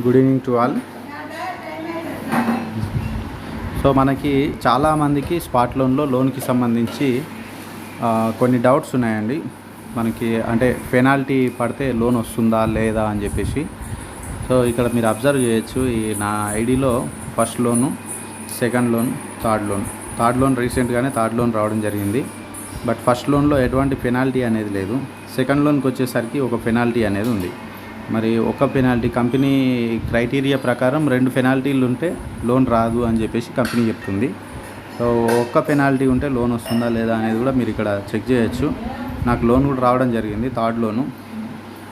Good evening to all. So మనకి చాలామందికి spot లోన్లో లోన్కి సంబంధించి కొన్ని డౌట్స్ ఉన్నాయండి. మనకి అంటే పెనాల్టీ పడితే లోన్ వస్తుందా లేదా అని చెప్పేసి. సో ఇక్కడ మీరు అబ్జర్వ్ చేయొచ్చు ఈ నా ఐడిలో first loan second loan third loan. Third loan రీసెంట్గానే థర్డ్ లోన్ రావడం జరిగింది. బట్ ఫస్ట్ లోన్లో ఎటువంటి పెనాల్టీ అనేది లేదు. సెకండ్ లోన్కి వచ్చేసరికి ఒక పెనాల్టీ అనేది ఉంది. మరి ఒక పెనాల్టీ కంపెనీ క్రైటీరియా ప్రకారం రెండు పెనాల్టీలు ఉంటే లోన్ రాదు అని చెప్పేసి కంపెనీ చెప్తుంది. సో ఒక్క పెనాల్టీ ఉంటే లోన్ వస్తుందా లేదా అనేది కూడా మీరు ఇక్కడ చెక్ చేయొచ్చు. నాకు లోన్ కూడా రావడం జరిగింది థర్డ్ లోను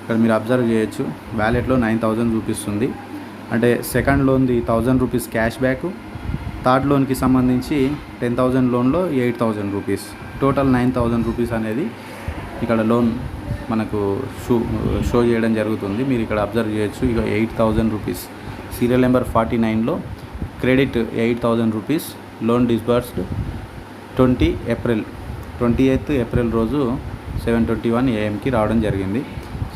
ఇక్కడ మీరు అబ్జర్వ్ చేయొచ్చు. వ్యాలెట్లో నైన్ థౌజండ్ చూపిస్తుంది. అంటే second లోన్ది thousand rupees cash back third లోన్కి సంబంధించి టెన్ థౌజండ్ లోన్లో eight thousand rupees total nine thousand rupees అనేది ఇక్కడ లోన్ మనకు షో షో చేయడం జరుగుతుంది. మీరు ఇక్కడ అబ్జర్వ్ చేయొచ్చు. ఇక eight thousand rupees. Serial number forty నైన్లో credit eight thousand rupees. Loan disbursed twenty April twenty eighth April రోజు సెవెన్ ట్వంటీ వన్ ఏఎంకి రావడం జరిగింది.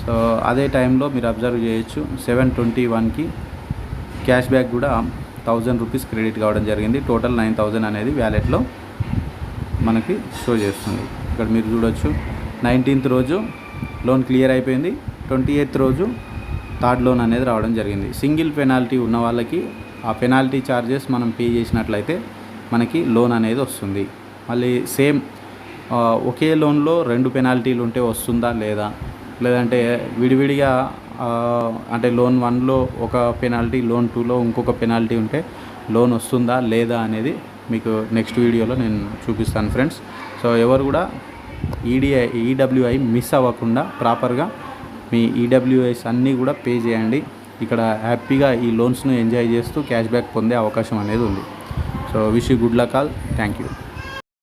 సో అదే టైంలో మీరు అబ్జర్వ్ చేయొచ్చు. సెవెన్ ట్వంటీ వన్కి క్యాష్ బ్యాక్ కూడా థౌజండ్ రూపీస్ క్రెడిట్ కావడం జరిగింది. టోటల్ నైన్ థౌజండ్ అనేది వ్యాలెట్లో మనకి షో చేస్తుంది. ఇక్కడ మీరు చూడొచ్చు. నైన్టీన్త్ రోజు లోన్ క్లియర్ అయిపోయింది. ట్వంటీ ఎయిత్ రోజు థర్డ్ లోన్ అనేది రావడం జరిగింది. సింగిల్ పెనాల్టీ ఉన్న వాళ్ళకి ఆ పెనాల్టీ ఛార్జెస్ మనం పే చేసినట్లయితే మనకి లోన్ అనేది వస్తుంది. మళ్ళీ సేమ్ ఒకే లోన్లో రెండు పెనాల్టీలు ఉంటే వస్తుందా లేదా? లేదంటే విడివిడిగా అంటే లోన్ వన్లో ఒక పెనాల్టీ లోన్ టూలో ఇంకొక పెనాల్టీ ఉంటే లోన్ వస్తుందా లేదా అనేది మీకు నెక్స్ట్ వీడియోలో నేను చూపిస్తాను ఫ్రెండ్స్. సో ఎవరు కూడా ఈడిఐ ఈడబ్ల్యూఐ మిస్ అవ్వకుండా ప్రాపర్గా మీ ఈడబ్ల్యూఐస్ అన్నీ కూడా పే చేయండి. ఇక్కడ హ్యాపీగా ఈ లోన్స్ను ఎంజాయ్ చేస్తూ క్యాష్ బ్యాక్ పొందే అవకాశం అనేది ఉంది. So wish you good luck all. Thank you.